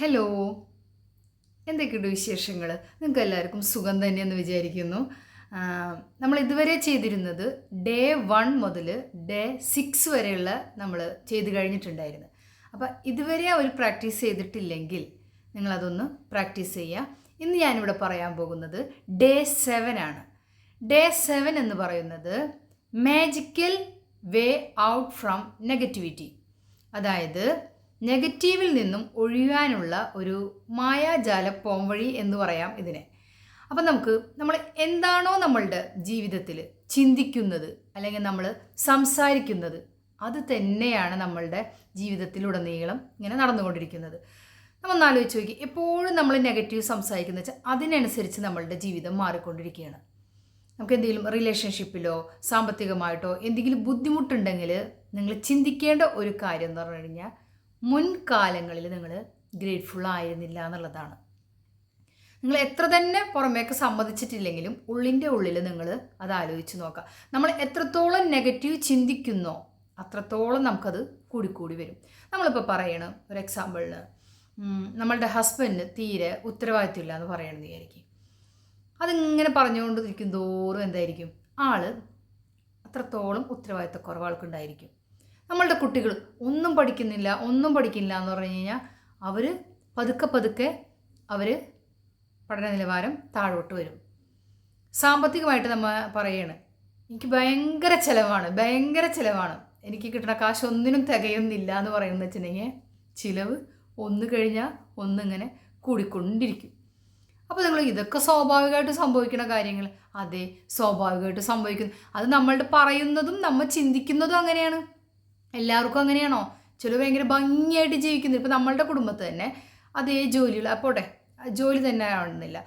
Hello എന്തൊക്കെയുണ്ട് വിശേഷങ്ങൾ നിങ്ങൾക്ക് എല്ലാവർക്കും സുഖം തന്നെയെന്ന് വിചാരിക്കുന്നു. നമ്മൾ ഇതുവരെ ചെയ്തിരുന്നത് ഡേ വൺ മുതൽ ഡേ സിക്സ് വരെയുള്ള നമ്മൾ ചെയ്ത് കഴിഞ്ഞിട്ടുണ്ടായിരുന്നു. അപ്പോൾ ഇതുവരെ ഒരു പ്രാക്ടീസ് ചെയ്തിട്ടില്ലെങ്കിൽ നിങ്ങളതൊന്ന് പ്രാക്ടീസ് ചെയ്യുക ഇന്ന് ഞാനിവിടെ പറയാൻ പോകുന്നത് ഡേ സെവൻ ആണ്. ഡേ സെവൻ എന്ന് പറയുന്നത് magical way out from negativity അതായത് നെഗറ്റീവിൽ നിന്നും ഒഴിയാനുള്ള ഒരു മായാജാല പോംവഴി എന്ന് പറയാം ഇതിനെ. അപ്പം നമുക്ക് നമ്മൾ എന്താണോ നമ്മളുടെ ജീവിതത്തിൽ ചിന്തിക്കുന്നത് അല്ലെങ്കിൽ നമ്മൾ സംസാരിക്കുന്നത് അത് തന്നെയാണ് നമ്മളുടെ ജീവിതത്തിലുടനീളം ഇങ്ങനെ നടന്നുകൊണ്ടിരിക്കുന്നത്. നമ്മൾ ഒന്നാലോചിച്ച് നോക്കി എപ്പോഴും നമ്മൾ നെഗറ്റീവ് സംസാരിക്കുന്ന വെച്ചാൽ അതിനനുസരിച്ച് നമ്മളുടെ ജീവിതം മാറിക്കൊണ്ടിരിക്കുകയാണ്. നമുക്ക് എന്തെങ്കിലും റിലേഷൻഷിപ്പിലോ സാമ്പത്തികമായിട്ടോ എന്തെങ്കിലും ബുദ്ധിമുട്ടുണ്ടെങ്കിൽ നിങ്ങൾ ചിന്തിക്കേണ്ട ഒരു കാര്യം എന്ന് പറഞ്ഞു കഴിഞ്ഞാൽ മുൻകാലങ്ങളിൽ നിങ്ങൾ ഗ്രേറ്റ്ഫുൾ ആയിരുന്നില്ല എന്നുള്ളതാണ്. നിങ്ങൾ എത്ര തന്നെ പുറമേക്ക് സമ്മതിച്ചിട്ടില്ലെങ്കിലും ഉള്ളിന്റെ ഉള്ളിൽ നിങ്ങൾ അത് ആലോചിച്ച് നോക്കുക. നമ്മൾ എത്രത്തോളം നെഗറ്റീവ് ചിന്തിക്കുന്നോ അത്രത്തോളം നമുക്കത് കൂടിക്കൂടി വരും. നമ്മളിപ്പോൾ പറയണം ഒരു എക്സാമ്പിളിന് നമ്മളുടെ ഹസ്ബൻഡിന് തീരെ ഉത്തരവാദിത്വമില്ല എന്ന് പറയണമെന്ന് വിചാരിക്കും. അതിങ്ങനെ പറഞ്ഞുകൊണ്ടിരിക്കും തോറും എന്തായിരിക്കും? ആൾ അത്രത്തോളം ഉത്തരവാദിത്തക്കുറവ് ആൾക്കുണ്ടായിരിക്കും. നമ്മളുടെ കുട്ടികൾ ഒന്നും പഠിക്കുന്നില്ല ഒന്നും പഠിക്കില്ല എന്ന് പറഞ്ഞു കഴിഞ്ഞാൽ അവർ പതുക്കെ പതുക്കെ അവർ പഠന നിലവാരം താഴോട്ട് വരും. സാമ്പത്തികമായിട്ട് നമ്മൾ പറയാണ് എനിക്ക് ഭയങ്കര ചിലവാണ് ഭയങ്കര ചിലവാണ്. എനിക്ക് കിട്ടുന്ന കാശ് ഒന്നിനും തികയുന്നില്ല എന്ന് പറയുന്നത് വെച്ചിട്ടുണ്ടെങ്കിൽ ചിലവ് ഒന്ന് കഴിഞ്ഞാൽ ഒന്നിങ്ങനെ കൂടിക്കൊണ്ടിരിക്കും. അപ്പോൾ നിങ്ങൾ ഇതൊക്കെ സ്വാഭാവികമായിട്ട് സംഭവിക്കുന്ന കാര്യങ്ങൾ അതെ സ്വാഭാവികമായിട്ട് സംഭവിക്കുന്നു. അത് നമ്മളുടെ പറയുന്നതും നമ്മൾ ചിന്തിക്കുന്നതും അങ്ങനെയാണ്. എല്ലാവർക്കും അങ്ങനെയാണോ? ചില ഭയങ്കര ഭംഗിയായിട്ട് ജീവിക്കുന്നു. ഇപ്പം നമ്മളുടെ കുടുംബത്ത് തന്നെ അതേ ജോലികൾ അപ്പോട്ടെ ജോലി തന്നെ ആവണമെന്നില്ല.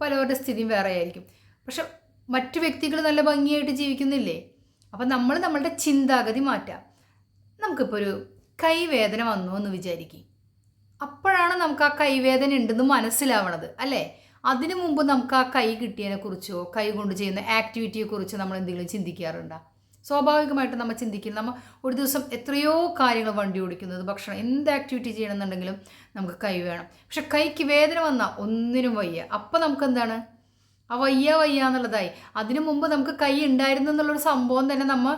പലവരുടെ സ്ഥിതിയും വേറെ ആയിരിക്കും. പക്ഷെ മറ്റു വ്യക്തികൾ നല്ല ഭംഗിയായിട്ട് ജീവിക്കുന്നില്ലേ? അപ്പം നമ്മൾ നമ്മളുടെ ചിന്താഗതി മാറ്റാം. നമുക്കിപ്പോൾ ഒരു കൈവേദന വന്നു എന്ന് വിചാരിക്കും. അപ്പോഴാണ് നമുക്ക് ആ കൈവേദന ഉണ്ടെന്ന് മനസ്സിലാവണത് അല്ലേ? അതിനു മുമ്പ് നമുക്ക് ആ കൈ കിട്ടിയതിനെക്കുറിച്ചോ കൈ കൊണ്ട് ചെയ്യുന്ന ആക്ടിവിറ്റിയെക്കുറിച്ചോ നമ്മൾ എന്തെങ്കിലും ചിന്തിക്കാറുണ്ടോ? സ്വാഭാവികമായിട്ട് നമ്മൾ ചിന്തിക്കും. നമ്മൾ ഒരു ദിവസം എത്രയോ കാര്യങ്ങൾ വണ്ടി ഓടിക്കുന്നത്. ഭക്ഷണം എന്ത് ആക്ടിവിറ്റി ചെയ്യണമെന്നുണ്ടെങ്കിലും നമുക്ക് കൈ വേണം. പക്ഷെ കൈക്ക് വേദന വന്നാൽ ഒന്നിനും വയ്യ. അപ്പം നമുക്ക് എന്താണ് ആ വയ്യ വയ്യ എന്നുള്ളതായി. അതിനു മുമ്പ് നമുക്ക് കൈ ഉണ്ടായിരുന്നു എന്നുള്ളൊരു സംഭവം തന്നെ നമ്മൾ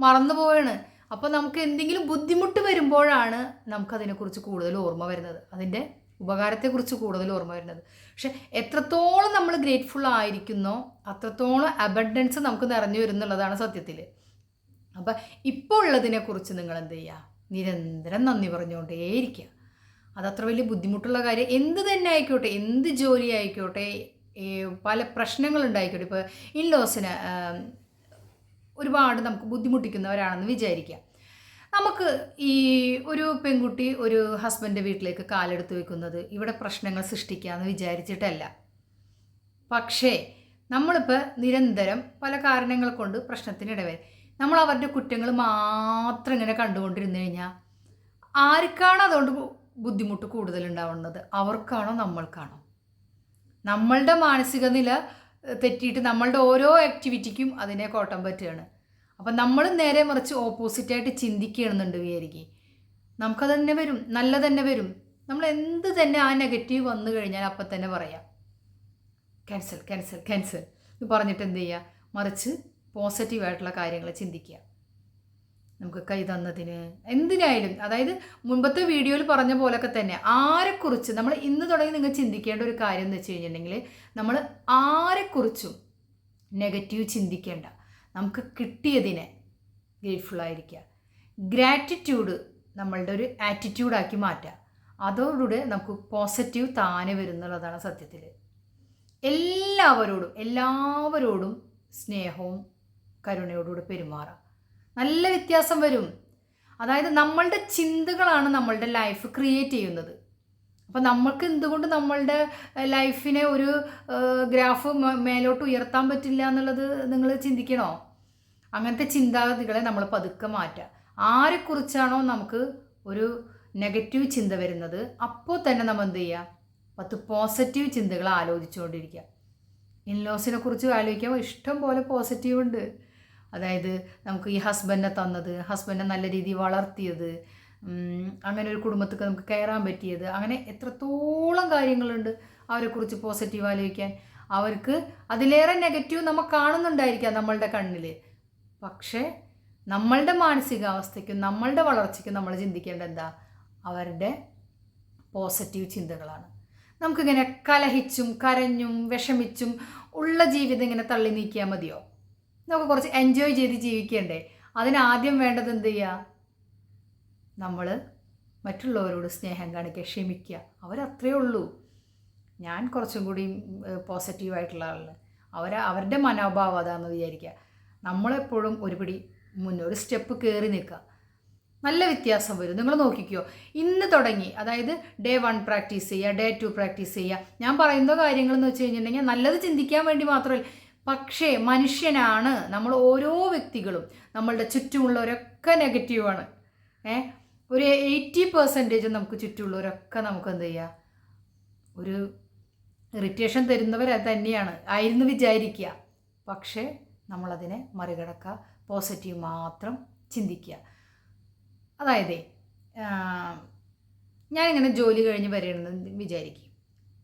മറന്നു പോവാണ്. അപ്പോൾ നമുക്ക് എന്തെങ്കിലും ബുദ്ധിമുട്ട് വരുമ്പോഴാണ് നമുക്കതിനെക്കുറിച്ച് കൂടുതൽ ഓർമ്മ വരുന്നത്. അതിന്റെ ഉപകാരത്തെക്കുറിച്ച് കൂടുതൽ ഓർമ്മ വരുന്നത്. പക്ഷെ എത്രത്തോളം നമ്മൾ ഗ്രേറ്റ്ഫുൾ ആയിരിക്കുന്നോ അത്രത്തോളം അബണ്ടൻസ് നമുക്ക് നിറഞ്ഞു വരുന്നുള്ളതാണ് സത്യത്തിൽ അപ്പം ഇപ്പോൾ ഉള്ളതിനെക്കുറിച്ച് നിങ്ങൾ എന്ത് ചെയ്യുക നിരന്തരം നന്ദി പറഞ്ഞുകൊണ്ടേയിരിക്കുക. അതത്ര വലിയ ബുദ്ധിമുട്ടുള്ള കാര്യം എന്ത് തന്നെ ആയിക്കോട്ടെ എന്ത് ജോലി ആയിക്കോട്ടെ പല പ്രശ്നങ്ങളുണ്ടായിക്കോട്ടെ. ഇപ്പോൾ ഇൻലോസിന് ഒരുപാട് നമുക്ക് ബുദ്ധിമുട്ടിക്കുന്നവരാണെന്ന് വിചാരിക്കുക. നമുക്ക് ഈ ഒരു പെൺകുട്ടി ഒരു ഹസ്ബന്റെ വീട്ടിലേക്ക് കാലെടുത്ത് വെക്കുന്നത് ഇവിടെ പ്രശ്നങ്ങൾ സൃഷ്ടിക്കാമെന്ന് വിചാരിച്ചിട്ടല്ല. പക്ഷേ നമ്മളിപ്പോൾ നിരന്തരം പല കാരണങ്ങൾ കൊണ്ട് പ്രശ്നത്തിനിടവരും നമ്മൾ അവരുടെ കുറ്റങ്ങൾ മാത്രം ഇങ്ങനെ കണ്ടുകൊണ്ടിരുന്നു കഴിഞ്ഞാൽ ആർക്കാണ് അതുകൊണ്ട് ബുദ്ധിമുട്ട് കൂടുതലുണ്ടാവുന്നത്? അവർക്കാണോ നമ്മൾക്കാണോ? നമ്മളുടെ മാനസിക നില തെറ്റിയിട്ട് നമ്മളുടെ ഓരോ ആക്ടിവിറ്റിക്കും അതിനെ കോട്ടം പറ്റുകയാണ്. അപ്പം നമ്മൾ നേരെ മറിച്ച് ഓപ്പോസിറ്റായിട്ട് ചിന്തിക്കുകയാണെന്നുണ്ട് വിചാരിക്കും. നമുക്കത് തന്നെ വരും നല്ല തന്നെ വരും. നമ്മൾ എന്ത് തന്നെ ആ നെഗറ്റീവ് വന്നു കഴിഞ്ഞാൽ അപ്പം തന്നെ പറയാം. ക്യാൻസൽ ക്യാൻസൽ ക്യാൻസൽ എന്ന് പറഞ്ഞിട്ട് എന്ത് ചെയ്യുക മറിച്ച് പോസിറ്റീവായിട്ടുള്ള കാര്യങ്ങൾ ചിന്തിക്കുക. നമുക്ക് കൈ തന്നതിന് എന്തിനായാലും അതായത് മുൻപത്തെ വീഡിയോയിൽ പറഞ്ഞ പോലൊക്കെ തന്നെ ആരെക്കുറിച്ച് നമ്മൾ ഇന്ന് തുടങ്ങി നിങ്ങൾ ചിന്തിക്കേണ്ട ഒരു കാര്യം എന്ന് വെച്ച് കഴിഞ്ഞിട്ടുണ്ടെങ്കിൽ നമ്മൾ ആരെക്കുറിച്ചും നെഗറ്റീവ് ചിന്തിക്കേണ്ട. നമുക്ക് കിട്ടിയതിനെ ഗ്രേറ്റ്ഫുൾ ആയിരിക്കുക. ഗ്രാറ്റിറ്റ്യൂഡ് നമ്മളുടെ ഒരു ആറ്റിറ്റ്യൂഡാക്കി മാറ്റുക. അതോടുകൂടെ നമുക്ക് പോസിറ്റീവ് താനെ വരുന്നുള്ളതാണ് സത്യത്തിൽ എല്ലാവരോടും എല്ലാവരോടും സ്നേഹവും കരുണയോടുകൂടി പെരുമാറാം. നല്ല വ്യത്യാസം വരും. അതായത് നമ്മളുടെ ചിന്തകളാണ് നമ്മളുടെ ലൈഫ് ക്രിയേറ്റ് ചെയ്യുന്നത്. അപ്പം നമ്മൾക്ക് എന്തുകൊണ്ട് നമ്മളുടെ ലൈഫിനെ ഒരു ഗ്രാഫ് മേലോട്ട് ഉയർത്താൻ പറ്റില്ല എന്നുള്ളത് നിങ്ങൾ ചിന്തിക്കണോ? അങ്ങനത്തെ ചിന്താഗതികളെ നമ്മൾ പതുക്കെ മാറ്റുക. ആരെക്കുറിച്ചാണോ നമുക്ക് ഒരു നെഗറ്റീവ് ചിന്ത വരുന്നത് അപ്പോൾ തന്നെ നമ്മൾ എന്ത് ചെയ്യുക? പത്ത് പോസിറ്റീവ് ചിന്തകൾ ആലോചിച്ചുകൊണ്ടിരിക്കുക. ഇൻലോസിനെ കുറിച്ച് ആലോചിക്കുമ്പോൾ ഇഷ്ടം പോലെ പോസിറ്റീവ് ഉണ്ട്. അതായത് നമുക്ക് ഈ ഹസ്ബൻഡിനെ തന്നത് ഹസ്ബൻഡിനെ നല്ല രീതിയിൽ വളർത്തിയത് അങ്ങനെ ഒരു കുടുംബത്തൊക്കെ നമുക്ക് കയറാൻ പറ്റിയത്. അങ്ങനെ എത്രത്തോളം കാര്യങ്ങളുണ്ട് അവരെക്കുറിച്ച് പോസിറ്റീവ് ആലോചിക്കാൻ. അവർക്ക് അതിലേറെ നെഗറ്റീവ് നമ്മൾ കാണുന്നുണ്ടായിരിക്കാം നമ്മളുടെ കണ്ണിൽ പക്ഷേ നമ്മളുടെ മാനസികാവസ്ഥയ്ക്കും നമ്മളുടെ വളർച്ചയ്ക്കും നമ്മൾ ചിന്തിക്കേണ്ട എന്താ? അവരുടെ പോസിറ്റീവ് ചിന്തകളാണ്. നമുക്കിങ്ങനെ കലഹിച്ചും കരഞ്ഞും വിഷമിച്ചും ഉള്ള ജീവിതം ഇങ്ങനെ തള്ളി നീക്കിയാൽ മതിയോ? നമുക്ക് കുറച്ച് എൻജോയ് ചെയ്ത് ജീവിക്കണ്ടേ? അതിനാദ്യം വേണ്ടത് എന്ത് ചെയ്യുക നമ്മൾ മറ്റുള്ളവരോട് സ്നേഹം കാണിക്കുക ക്ഷമിക്കുക. അവരത്രയേ ഉള്ളൂ. ഞാൻ കുറച്ചും കൂടി പോസിറ്റീവായിട്ടുള്ള ആളാണ് അവർ അവരുടെ മനോഭാവം അതാണെന്ന് വിചാരിക്കുക. നമ്മളെപ്പോഴും ഒരുപടി മുന്നേ ഒരു സ്റ്റെപ്പ് കയറി നിൽക്കുക. നല്ല വ്യത്യാസം വരും. നിങ്ങൾ നോക്കിക്കോ. ഇന്ന് തുടങ്ങി. അതായത് ഡേ വൺ പ്രാക്ടീസ് ചെയ്യുക ഡേ ടു പ്രാക്ടീസ് ചെയ്യുക. ഞാൻ പറയുന്ന കാര്യങ്ങളെന്ന് വെച്ച് കഴിഞ്ഞിട്ടുണ്ടെങ്കിൽ നല്ലത് ചിന്തിക്കാൻ വേണ്ടി മാത്രമല്ല. പക്ഷേ മനുഷ്യനാണ് നമ്മൾ ഓരോ വ്യക്തികളും. നമ്മളുടെ ചുറ്റുമുള്ളവരൊക്കെ നെഗറ്റീവാണ് ഏ? ഒരു എയ്റ്റി പെർസെന്റേജ് നമുക്ക് ചുറ്റുമുള്ളവരൊക്കെ നമുക്ക് എന്ത് ചെയ്യുക ഒരു ഇറിറ്റേഷൻ തരുന്നവർ തന്നെയാണ്. ആയിരുന്നു വിചാരിക്കുക. പക്ഷേ നമ്മളതിനെ മറികടക്കുക പോസിറ്റീവ് മാത്രം ചിന്തിക്കുക. അതായത് ഞാനിങ്ങനെ ജോലി കഴിഞ്ഞ് വരണമെന്ന് വിചാരിക്കും.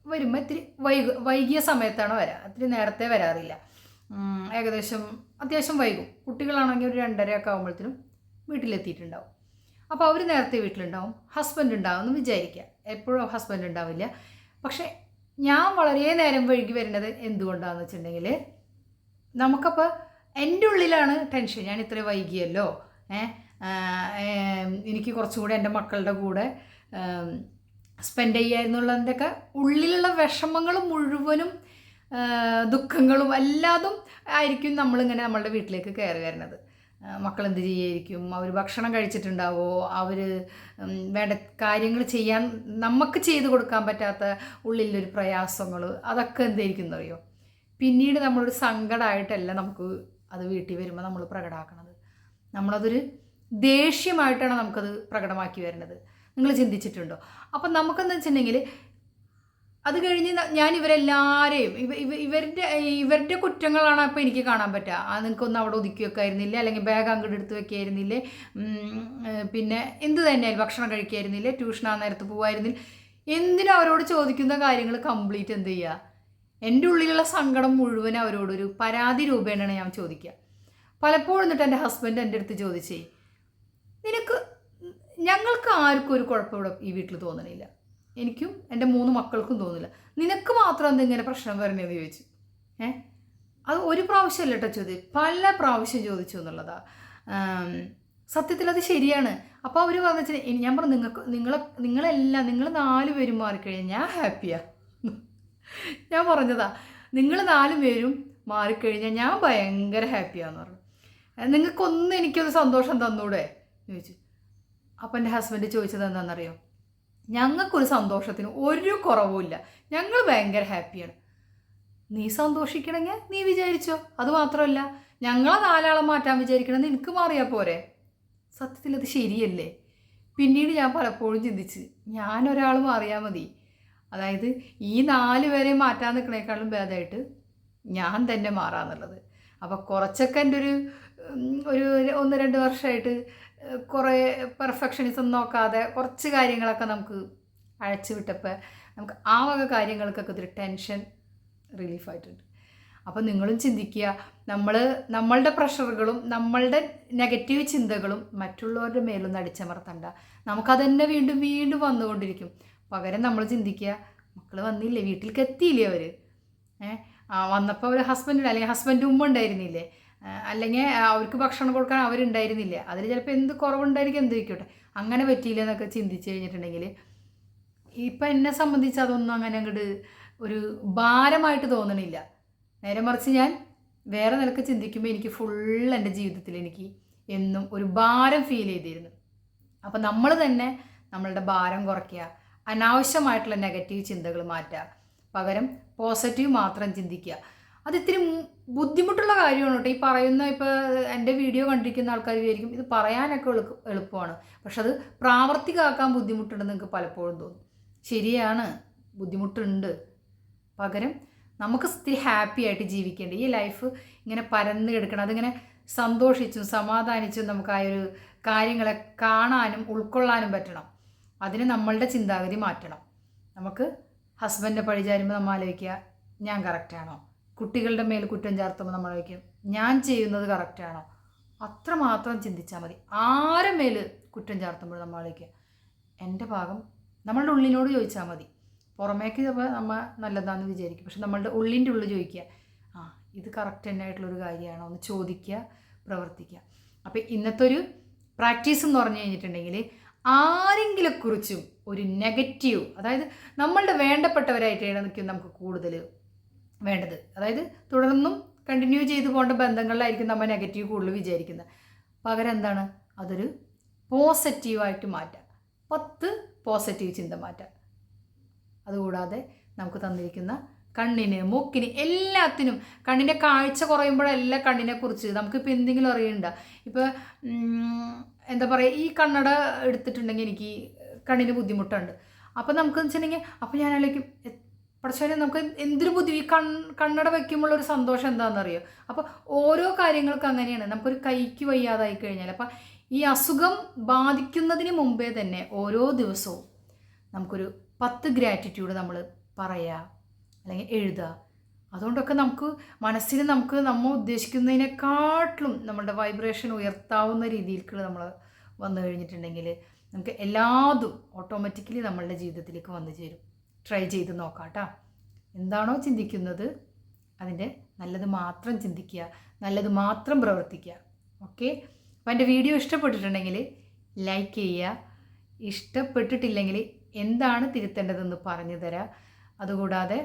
വരുമ്പോൾ ഇത്തിരി വൈകു വൈകിയ സമയത്താണ് വരാം. ഇത്തിരി നേരത്തെ വരാറില്ല. ഏകദേശം അത്യാവശ്യം വൈകും. കുട്ടികളാണെങ്കിൽ ഒരു രണ്ടരയൊക്കെ ആകുമ്പോഴത്തേനും വീട്ടിലെത്തിയിട്ടുണ്ടാവും. അപ്പോൾ അവർ നേരത്തെ വീട്ടിലുണ്ടാവും. ഹസ്ബൻഡ് ഉണ്ടാവും എന്ന് വിചാരിക്കുക എപ്പോഴും ഹസ്ബൻഡ് ഉണ്ടാവില്ല. പക്ഷേ ഞാൻ വളരെ നേരം വൈകി വരുന്നത് എന്തുകൊണ്ടാണെന്ന് വെച്ചിട്ടുണ്ടെങ്കിൽ നമുക്കപ്പോൾ എന്റെ ഉള്ളിലാണ് ടെൻഷൻ ഞാൻ ഇത്ര വൈകിയല്ലോ. എനിക്ക് കുറച്ചും കൂടെ എന്റെ മക്കളുടെ കൂടെ സ്പെൻഡ് ചെയ്യാമെന്നുള്ളതിന്റെയൊക്കെ ഉള്ളിലുള്ള വിഷമങ്ങൾ മുഴുവനും ദുഃഖങ്ങളും എല്ലാതും ആയിരിക്കും നമ്മളിങ്ങനെ നമ്മളുടെ വീട്ടിലേക്ക് കയറി വരുന്നത്. മക്കളെന്ത് ചെയ്യായിരിക്കും? അവർ ഭക്ഷണം കഴിച്ചിട്ടുണ്ടാവോ? അവർ വേണ്ട കാര്യങ്ങൾ ചെയ്യാൻ നമുക്ക് ചെയ്തു കൊടുക്കാൻ പറ്റാത്ത ഉള്ളിലൊരു പ്രയാസങ്ങൾ അതൊക്കെ എന്തായിരിക്കും എന്നറിയോ? പിന്നീട് നമ്മളൊരു സങ്കടമായിട്ടല്ല നമുക്ക് അത് വീട്ടിൽ വരുമ്പോൾ നമ്മൾ പ്രകടമാക്കണത്. നമ്മളതൊരു ദേഷ്യമായിട്ടാണ് നമുക്കത് പ്രകടമാക്കി വരുന്നത്. നിങ്ങൾ ചിന്തിച്ചിട്ടുണ്ടോ? അപ്പം നമുക്കെന്ന് വെച്ചിട്ടുണ്ടെങ്കിൽ അത് കഴിഞ്ഞ് ഞാൻ ഇവരെല്ലാവരെയും ഇവ ഇവ ഇവരുടെ ഇവരുടെ കുറ്റങ്ങളാണ് അപ്പോൾ എനിക്ക് കാണാൻ പറ്റുക ആ നിങ്ങൾക്കൊന്നും അവിടെ ഒതുക്കി വെക്കായിരുന്നില്ലേ? അല്ലെങ്കിൽ ബാഗ് അങ്ങോട്ട് എടുത്ത് വെക്കായിരുന്നില്ലേ? പിന്നെ എന്ത് തന്നെയായാലും ഭക്ഷണം കഴിക്കായിരുന്നില്ലേ? ട്യൂഷൻ ആ നേരത്ത് പോകുമായിരുന്നില്ല എന്തിനും അവരോട് ചോദിക്കുന്ന കാര്യങ്ങൾ കംപ്ലീറ്റ് എന്ത് ചെയ്യുക എന്റെ ഉള്ളിലുള്ള സങ്കടം മുഴുവൻ അവരോടൊരു പരാതി രൂപേണ ഞാൻ ചോദിക്കുക പലപ്പോഴും എന്നിട്ട് എന്റെ ഹസ്ബൻഡ് എന്റെ അടുത്ത് ചോദിച്ചേ നിനക്ക് ഞങ്ങൾക്ക് ആർക്കും ഒരു കുഴപ്പം ഇവിടെ ഈ വീട്ടിൽ തോന്നണില്ല. എനിക്കും എന്റെ മൂന്ന് മക്കൾക്കും തോന്നില്ല നിനക്ക് മാത്രം എന്തെങ്കിലും പ്രശ്നം വരണേന്ന് ചോദിച്ചു. ഏ? അത് ഒരു പ്രാവശ്യമല്ല കേട്ടോ ചോദ്യം. പല പ്രാവശ്യം ചോദിച്ചു എന്നുള്ളതാ. സത്യത്തിൽ അത് ശരിയാണ്. അപ്പോൾ അവർ പറഞ്ഞു ഞാൻ പറഞ്ഞു നിങ്ങൾക്ക് നിങ്ങളെ നിങ്ങളെല്ലാം നിങ്ങൾ നാല് പേരും മാറിക്കഴിഞ്ഞാൽ ഞാൻ ഹാപ്പിയാ. ഞാൻ പറഞ്ഞതാ. നിങ്ങൾ നാല് പേരും മാറിക്കഴിഞ്ഞാൽ ഞാൻ ഭയങ്കര ഹാപ്പിയാന്ന് പറഞ്ഞു. "ഏ, നിങ്ങൾക്കൊന്നും എനിക്കൊരു സന്തോഷം തന്നൂടെ? ചോദിച്ചു. അപ്പം എന്റെ ഹസ്ബൻഡ് ചോദിച്ചത് എന്താണെന്നറിയോ? ഞങ്ങൾക്കൊരു സന്തോഷത്തിന് ഒരു കുറവുമില്ല ഞങ്ങൾ ഭയങ്കര ഹാപ്പിയാണ് നീ സന്തോഷിക്കണമെങ്കിൽ നീ വിചാരിച്ചോ? അത് മാത്രമല്ല ഞങ്ങളെ നാലാളെ മാറ്റാൻ വിചാരിക്കണം നിനക്ക് മാറിയാൽ പോരെ? സത്യത്തിൽ അത് ശരിയല്ലേ? പിന്നീട് ഞാൻ പലപ്പോഴും ചിന്തിച്ച് ഞാനൊരാൾ മാറിയാൽ മതി. അതായത് ഈ നാല് പേരെ മാറ്റാൻ നിൽക്കണേക്കാളും ഭേദമായിട്ട് ഞാൻ തന്നെ മാറാന്നുള്ളത്. അപ്പോൾ കുറച്ചൊക്കെ എന്റെ ഒരു ഒരു ഒന്ന് രണ്ട് വർഷമായിട്ട് കുറേ പെർഫെക്ഷനിസം നോക്കാതെ കുറച്ച് കാര്യങ്ങളൊക്കെ നമുക്ക് അഴച്ചു വിട്ടപ്പോൾ നമുക്ക് ആ വക കാര്യങ്ങൾക്കൊക്കെ ഒരു ടെൻഷൻ റിലീഫായിട്ടുണ്ട്. അപ്പോൾ നിങ്ങളും ചിന്തിക്കുക നമ്മൾ നമ്മളുടെ പ്രഷറുകളും നമ്മളുടെ നെഗറ്റീവ് ചിന്തകളും മറ്റുള്ളവരുടെ മേലൊന്നും അടിച്ചമർത്തണ്ട. നമുക്കത് നമുക്കതന്നെ വീണ്ടും വീണ്ടും വന്നുകൊണ്ടിരിക്കും. പകരം നമ്മൾ ചിന്തിക്കുക മക്കൾ വന്നില്ലേ? വീട്ടിലേക്ക് എത്തിയില്ലേ അവർ ഏഹ് വന്നപ്പോൾ അവർ ഹസ്ബൻഡ് അല്ലെങ്കിൽ ഹസ്ബൻഡ് ഉമ്മ ഉണ്ടായിരുന്നില്ലേ? അല്ലെങ്കിൽ അവർക്ക് ഭക്ഷണം കൊടുക്കാൻ അവരുണ്ടായിരുന്നില്ല. അതിൽ ചിലപ്പോൾ എന്ത് കുറവുണ്ടായിരിക്കും എന്തിരിക്കട്ടെ അങ്ങനെ പറ്റിയില്ല എന്നൊക്കെ ചിന്തിച്ച് കഴിഞ്ഞിട്ടുണ്ടെങ്കിൽ ഇപ്പം എന്നെ സംബന്ധിച്ച് അതൊന്നും അങ്ങനെ അങ്ങോട്ട് ഒരു ഭാരമായിട്ട് തോന്നണില്ല. നേരെ മറിച്ച് ഞാൻ വേറെ നിലയ്ക്ക് ചിന്തിക്കുമ്പോൾ എനിക്ക് ഫുൾ എന്റെ ജീവിതത്തിൽ എനിക്ക് എന്നും ഒരു ഭാരം ഫീൽ ചെയ്തിരുന്നു. അപ്പോൾ നമ്മൾ തന്നെ നമ്മളുടെ ഭാരം കുറയ്ക്കുക അനാവശ്യമായിട്ടുള്ള നെഗറ്റീവ് ചിന്തകൾ മാറ്റുക പകരം പോസിറ്റീവ് മാത്രം ചിന്തിക്കുക. അത് ഇത്തിരി ബുദ്ധിമുട്ടുള്ള കാര്യമാണ് കേട്ടോ. ഈ പറയുന്ന ഇപ്പോൾ എന്റെ വീഡിയോ കണ്ടിരിക്കുന്ന ആൾക്കാർ വിചാരിക്കും ഇത് പറയാനൊക്കെ എളുപ്പ എളുപ്പമാണ്. പക്ഷെ അത് പ്രാവർത്തികമാക്കാൻ ബുദ്ധിമുട്ടുണ്ടെന്ന് നിങ്ങൾക്ക് പലപ്പോഴും തോന്നും. ശരിയാണ് ബുദ്ധിമുട്ടുണ്ട്. പകരം നമുക്ക് ഇത്തിരി ഹാപ്പി ആയിട്ട് ജീവിക്കേണ്ട ഈ ലൈഫ് ഇങ്ങനെ പരന്ന് കിടക്കണം അതിങ്ങനെ സന്തോഷിച്ചും സമാധാനിച്ചും നമുക്ക് ആ ഒരു കാര്യങ്ങളെ കാണാനും ഉൾക്കൊള്ളാനും പറ്റണം. അതിന് നമ്മളുടെ ചിന്താഗതി മാറ്റണം. നമുക്ക് ഹസ്ബൻഡിനെ പഴിചാരുമ്പോൾ നമ്മൾ ആലോചിക്കുക ഞാൻ കറക്റ്റാണോ കുട്ടികളുടെ മേൽ കുറ്റം ചാർത്തുമ്പോൾ നമ്മൾ വയ്ക്കും ഞാൻ ചെയ്യുന്നത് കറക്റ്റാണോ അത്രമാത്രം ചിന്തിച്ചാൽ മതി. ആരെ മേൽ കുറ്റം ചാർത്തുമ്പോൾ നമ്മൾ വയ്ക്കുക എന്റെ ഭാഗം നമ്മളുടെ ഉള്ളിനോട് ചോദിച്ചാൽ മതി. പുറമേക്ക് നമ്മൾ നല്ലതാണെന്ന് വിചാരിക്കും. പക്ഷെ നമ്മളുടെ ഉള്ളിന്റെ ഉള്ളിൽ ചോദിക്കുക ആ ഇത് കറക്റ്റ് തന്നെ ആയിട്ടുള്ളൊരു കാര്യമാണോ? എന്ന് ചോദിക്കുക പ്രവർത്തിക്കുക. അപ്പോൾ ഇന്നത്തെ ഒരു പ്രാക്ടീസ് എന്ന് പറഞ്ഞു കഴിഞ്ഞിട്ടുണ്ടെങ്കിൽ ആരെങ്കിലെക്കുറിച്ചും ഒരു നെഗറ്റീവ് അതായത് നമ്മളുടെ വേണ്ടപ്പെട്ടവരായിട്ട് നിൽക്കും നമുക്ക് കൂടുതൽ വേണ്ടത്. അതായത് തുടർന്നും കണ്ടിന്യൂ ചെയ്തു പോകേണ്ട ബന്ധങ്ങളിലായിരിക്കും നമ്മൾ നെഗറ്റീവ് കൂടുതൽ വിചാരിക്കുന്നത്. പകരം എന്താണ്? അതൊരു പോസിറ്റീവായിട്ട് മാറ്റാം. പത്ത് പോസിറ്റീവ് ചിന്ത മാറ്റാം. അതുകൂടാതെ നമുക്ക് തന്നിരിക്കുന്ന കണ്ണിന് മൂക്കിന് എല്ലാത്തിനും കണ്ണിന്റെ കാഴ്ച കുറയുമ്പോഴല്ല കണ്ണിനെക്കുറിച്ച് നമുക്കിപ്പോൾ എന്തെങ്കിലും അറിയണ്ട. ഇപ്പോൾ എന്താ പറയുക ഈ കണ്ണട എടുത്തിട്ടുണ്ടെങ്കിൽ എനിക്ക് കണ്ണിന് ബുദ്ധിമുട്ടുണ്ട്. അപ്പോൾ നമുക്ക് വെച്ചിട്ടുണ്ടെങ്കിൽ അപ്പോൾ ഞാൻ ആലോചിക്കും പഠിച്ചാൽ നമുക്ക് എന്തൊരു ബുദ്ധി? ഈ കൺ കണ്ണട വയ്ക്കുമ്പോൾ ഒരു സന്തോഷം എന്താണെന്നറിയോ? അപ്പോൾ ഓരോ കാര്യങ്ങൾക്കും അങ്ങനെയാണ്. നമുക്കൊരു കൈക്ക് വയ്യാതായി കഴിഞ്ഞാൽ അപ്പം ഈ അസുഖം ബാധിക്കുന്നതിന് മുമ്പേ തന്നെ ഓരോ ദിവസവും നമുക്കൊരു പത്ത് ഗ്രാറ്റിറ്റ്യൂഡ് നമ്മൾ പറയുക അല്ലെങ്കിൽ എഴുതുക അതുകൊണ്ടൊക്കെ നമുക്ക് മനസ്സിന് നമുക്ക് നമ്മൾ ഉദ്ദേശിക്കുന്നതിനെക്കാട്ടിലും നമ്മളുടെ വൈബ്രേഷൻ ഉയർത്താവുന്ന രീതിയിലേക്ക് നമ്മൾ വന്നു കഴിഞ്ഞിട്ടുണ്ടെങ്കിൽ നമുക്ക് എല്ലാതും ഓട്ടോമാറ്റിക്കലി നമ്മളുടെ ജീവിതത്തിലേക്ക് വന്നു ചേരും. ട്രൈ ചെയ്ത് നോക്കാം എന്താണോ ചിന്തിക്കുന്നത്? അതിന്റെ നല്ലത് മാത്രം ചിന്തിക്കുക നല്ലത് മാത്രം പ്രവർത്തിക്കുക. ഓക്കെ അപ്പോൾ എന്റെ വീഡിയോ ഇഷ്ടപ്പെട്ടിട്ടുണ്ടെങ്കിൽ ലൈക്ക് ചെയ്യുക. ഇഷ്ടപ്പെട്ടിട്ടില്ലെങ്കിൽ എന്താണ് തിരുത്തേണ്ടതെന്ന് പറഞ്ഞു തരാം. അതുകൂടാതെ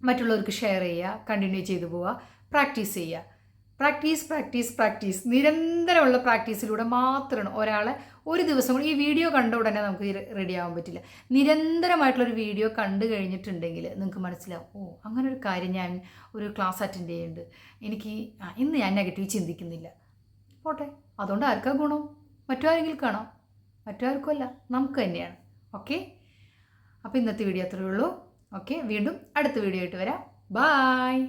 മറ്റുള്ളവർക്ക് ഷെയർ ചെയ്യുക കണ്ടിന്യൂ ചെയ്തു പോവുക പ്രാക്ടീസ് ചെയ്യുക. Practice practice practice. നിരന്തരമുള്ള പ്രാക്ടീസിലൂടെ മാത്രമാണ് ഒരാളെ ഒരു ദിവസം കൂടി ഈ വീഡിയോ കണ്ട ഉടനെ നമുക്ക് റെഡി ആവാൻ പറ്റില്ല. നിരന്തരമായിട്ടുള്ളൊരു വീഡിയോ കണ്ടു കഴിഞ്ഞിട്ടുണ്ടെങ്കിൽ നിങ്ങൾക്ക് മനസ്സിലാവും ഓ അങ്ങനെ ഒരു കാര്യം ഞാൻ ഒരു ക്ലാസ് അറ്റൻഡ് ചെയ്യുന്നുണ്ട്. എനിക്ക് ഇന്ന് ഞാൻ നെഗറ്റീവ് ചിന്തിക്കുന്നില്ല. പോട്ടെ അതുകൊണ്ട് ആർക്കാ ഗുണം? മറ്റാരെങ്കിലും കാണാം. മറ്റു ആർക്കുമല്ല നമുക്ക് തന്നെയാണ്. ഓക്കെ? അപ്പോൾ ഇന്നത്തെ വീഡിയോ അത്രയേ ഉള്ളൂ. ഓക്കെ വീണ്ടും അടുത്ത വീഡിയോ ആയിട്ട് വരാം. ബായ്!